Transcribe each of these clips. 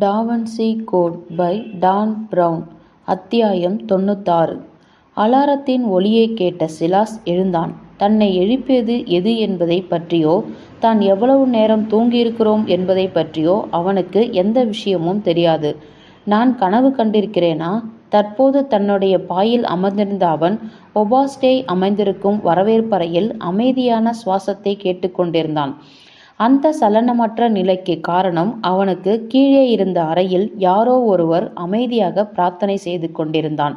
Da Vinci Code by Dan Brown அத்தியாயம் தொண்ணூத்தாறு அலாரத்தின் ஒளியை கேட்ட சிலாஸ் எழுந்தான். தன்னை எழுப்பியது எது என்பதைப் பற்றியோ தான் எவ்வளவு நேரம் தூங்கியிருக்கிறோம் என்பதைப் பற்றியோ அவனுக்கு எந்த விஷயமும் தெரியாது. நான் கனவு கண்டிருக்கிறேனா? தற்போது தன்னுடைய பாயில் அமர்ந்திருந்த அவன் ஒபாஸ்டே அமைந்திருக்கும் வரவேற்பறையில் அமைதியான சுவாசத்தை கேட்டுக்கொண்டிருந்தான் அந்த சலனமற்ற நிலைக்கு காரணம் அவனுக்கு கீழே இருந்த அறையில் யாரோ ஒருவர் அமைதியாக பிரார்த்தனை செய்து கொண்டிருந்தான்.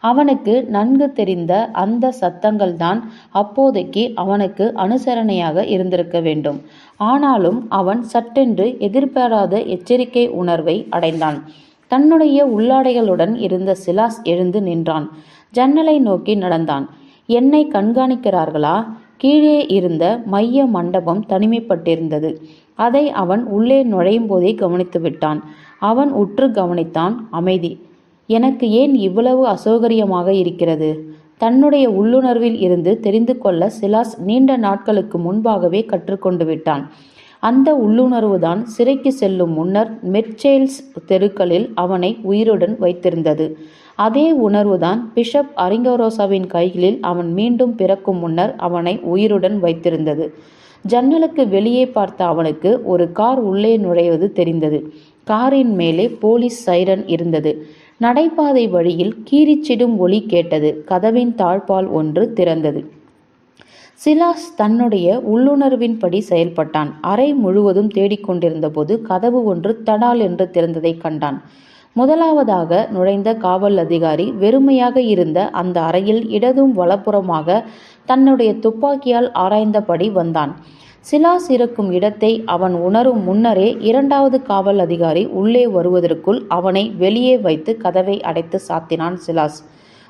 அவனுக்கு நன்கு தெரிந்த அந்த சத்தங்கள்தான் அப்போதைக்கு அவனுக்கு அனுசரணையாக இருந்திருக்க வேண்டும். ஆனாலும் அவன் சட்டென்று எதிர்பாராத எச்சரிக்கை உணர்வை அடைந்தான். தன்னுடைய உள்ளாடைகளுடன் இருந்த சிலாஸ் எழுந்து நின்றான். ஜன்னலை நோக்கி நடந்தான். என்னை கண்காணிக்கிறார்களா? கீழே இருந்த மைய மண்டபம் தனிமைப்பட்டிருந்தது. அதை அவன் உள்ளே நுழையும் போதே கவனித்து விட்டான் அவன் உற்று கவனித்தான். அமைதி. எனக்கு ஏன் இவ்வளவு அசௌகரியமாக இருக்கிறது? தன்னுடைய உள்ளுணர்வில் இருந்து தெரிந்து கொள்ள சிலாஸ் நீண்ட நாட்களுக்கு முன்பாகவே கற்றுக்கொண்டு விட்டான் அந்த உள்ளுணர்வுதான் சிறைக்கு செல்லும் முன்னர் மெர்ச்செயில்ஸ் தெருக்களில் அவனை உயிருடன் வைத்திருந்தது. அதே உணர்வுதான் பிஷப் அரிங்கரோசாவின் கைகளில் அவன் மீண்டும் பிறக்கும் முன்னர் அவனை உயிருடன் வைத்திருந்தது. ஜன்னலுக்கு வெளியே பார்த்த அவனுக்கு ஒரு கார் உள்ளே நுழைவது தெரிந்தது. காரின் மேலே போலீஸ் சைரன் இருந்தது. நடைபாதை வழியில் கீரிச்சிடும் ஒலி கேட்டது. கதவின் தாழ்ப்பாள் ஒன்று திறந்தது. சிலாஸ் தன்னுடைய உள்ளுணர்வின்படி செயல்பட்டான். அறை முழுவதும் தேடிக்கொண்டிருந்த போது கதவு ஒன்று தடால் என்று திறந்ததைக் கண்டான். முதலாவதாக நுழைந்த காவல் அதிகாரி வெறுமையாக இருந்த அந்த அறையில் இடதும் வலப்புறமாக தன்னுடைய துப்பாக்கியால் ஆராய்ந்தபடி வந்தான். சிலாஸ் இருக்கும் இடத்தை அவன் உணரும் முன்னரே இரண்டாவது காவல் அதிகாரி உள்ளே வருவதற்குள் அவனை வெளியே வைத்து கதவை அடைத்து சாத்தினான் சிலாஸ்.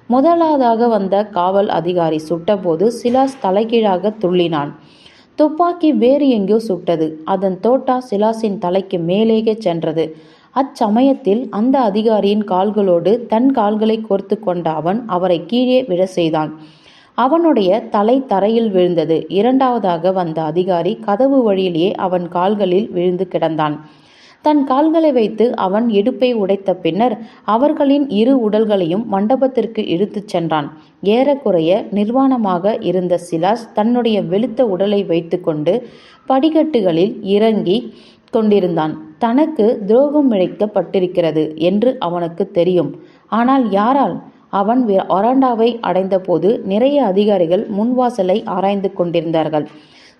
முதலாவதாக வந்த காவல் அதிகாரி சுட்டபோது சிலாஸ் தலைகீழாக துள்ளினான். துப்பாக்கி வேறு எங்கோ சுட்டது. அதன் தோட்டா சிலாஸின் தலைக்கு மேலேயே சென்றது. அச்சமயத்தில் அந்த அதிகாரியின் கால்களோடு தன் கால்களை கோர்த்து கொண்ட அவன் அவரைக் கீழே விழச் செய்தான். அவனுடைய தலை தரையில் விழுந்தது. இரண்டாவதாக வந்த அதிகாரி கதவு வழியிலேயே அவன் கால்களில் விழுந்து கிடந்தான். தன் கால்களை வைத்து அவன் இடுப்பை உடைத்த பின்னர் அவர்களின் இரு உடல்களையும் மண்டபத்திற்கு இழுத்துச் சென்றான். ஏறக்குறைய நிர்வாணமாக இருந்த சிலாஸ் தன்னுடைய வெளுத்த உடலை வைத்துக்கொண்டு படிக்கட்டுகளில் இறங்கி கொண்டிருந்தான். தனக்கு துரோகம் இழைக்கப்பட்டிருக்கிறது என்று அவனுக்கு தெரியும். ஆனால் யாரால்? அவன் ஒராண்டாவை அடைந்தபோது நிறைய அதிகாரிகள் முன்வாசலை ஆராய்ந்து கொண்டிருந்தார்கள்.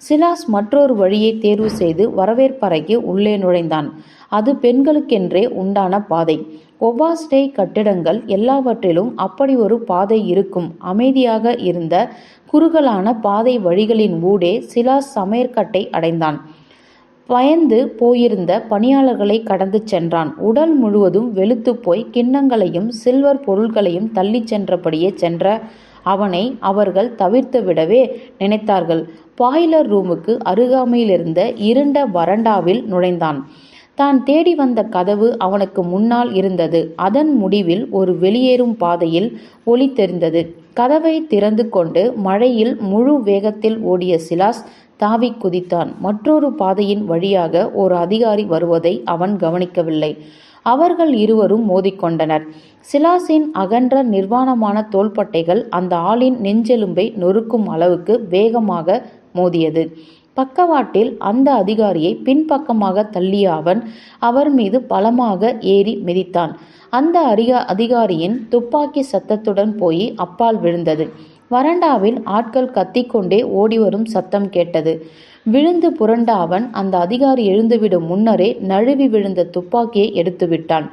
சிலாஸ் மற்றொரு வழியை தேர்வு செய்து வரவேற்பறைக்கு உள்ளே நுழைந்தான். அது பெண்களுக்கென்றே உண்டான பாதை. ஒபாஸ்டே கட்டிடங்கள் எல்லாவற்றிலும் அப்படி ஒரு பாதை இருக்கும். அமைதியாக இருந்த குறுகலான பாதை வழிகளின் ஊடே சிலாஸ் சமையற்கட்டை அடைந்தான். பயந்து போயிருந்த பணியாளர்களை கடந்து சென்றான். உடல் முழுவதும் வெளுத்துப் போய் கிண்ணங்களையும் சில்வர் பொருள்களையும் தள்ளிச் சென்றபடியே சென்ற அவனை அவர்கள் தவிர்த்துவிடவே நினைத்தார்கள். பாய்லர் ரூமுக்கு அருகாமையிலிருந்த இருண்ட வராண்டாவில் நுழைந்தான். தான் தேடி வந்த கதவு அவனுக்கு முன்னால் இருந்தது. அதன் முடிவில் ஒரு வெளியேறும் பாதையில் ஒளி தெரிந்தது. கதவை திறந்து கொண்டு மழையில் முழு வேகத்தில் ஓடிய சிலாஸ் தாவிக் குதித்தான். மற்றொரு பாதையின் வழியாக ஒரு அதிகாரி வருவதை அவன் கவனிக்கவில்லை. அவர்கள் இருவரும் மோதிக்கொண்டனர். சிலாசின் அகன்ற நிர்வாணமான தோள்பட்டைகள் அந்த ஆளின் நெஞ்செலும்பை நொறுக்கும் அளவுக்கு வேகமாக மோதியது. பக்கவாட்டில் அந்த அதிகாரியை பின்பக்கமாக தள்ளிய அவன் அவர் மீது பலமாக ஏறி மிதித்தான். அந்த அதிகாரியின் துப்பாக்கி சத்தத்துடன் போய் அப்பால் விழுந்தது. வராண்டாவில் ஆட்கள் கத்திக்கொண்டே ஓடிவரும் சத்தம் கேட்டது. விழுந்து புரண்ட அவன் அந்த அதிகாரி எழுந்துவிடும் முன்னரே நழுவி விழுந்த துப்பாக்கியை எடுத்துவிட்டான்.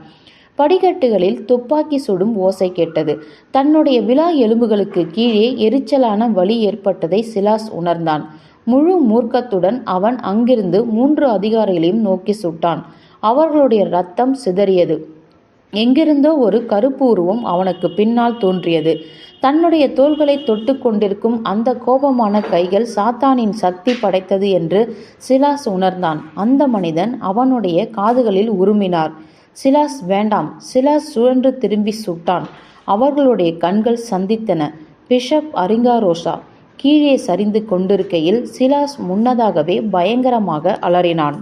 படிக்கட்டுகளில் துப்பாக்கி சுடும் ஓசை கேட்டது. தன்னுடைய விழா எலும்புகளுக்குக் கீழே எரிச்சலான வலி ஏற்பட்டதை சிலாஸ் உணர்ந்தான். முழு மூர்க்கத்துடன் அவன் அங்கிருந்து மூன்று அதிகாரிகளையும் நோக்கி சுட்டான். அவர்களுடைய ரத்தம் சிதறியது. எங்கிருந்தோ ஒரு கறுப்பு உருவம் அவனுக்குப் பின்னால் தோன்றியது. தன்னுடைய தோள்களைத் தொட்டு கொண்டிருக்கும் அந்தக் கோபமான கைகள் சாத்தானின் சக்தி படைத்தது என்று சிலாஸ் உணர்ந்தான். அந்த மனிதன் அவனுடைய காதுகளில் உருமினார் சிலாஸ் வேண்டாம். சிலாஸ் சுழன்று திரும்பி சுட்டான். அவர்களுடைய கண்கள் சந்தித்தன. பிஷப் அரிங்காரோசா கீழே சரிந்து கொண்டிருக்கையில் சிலாஸ் முன்னதாகவே பயங்கரமாக அலறினான்.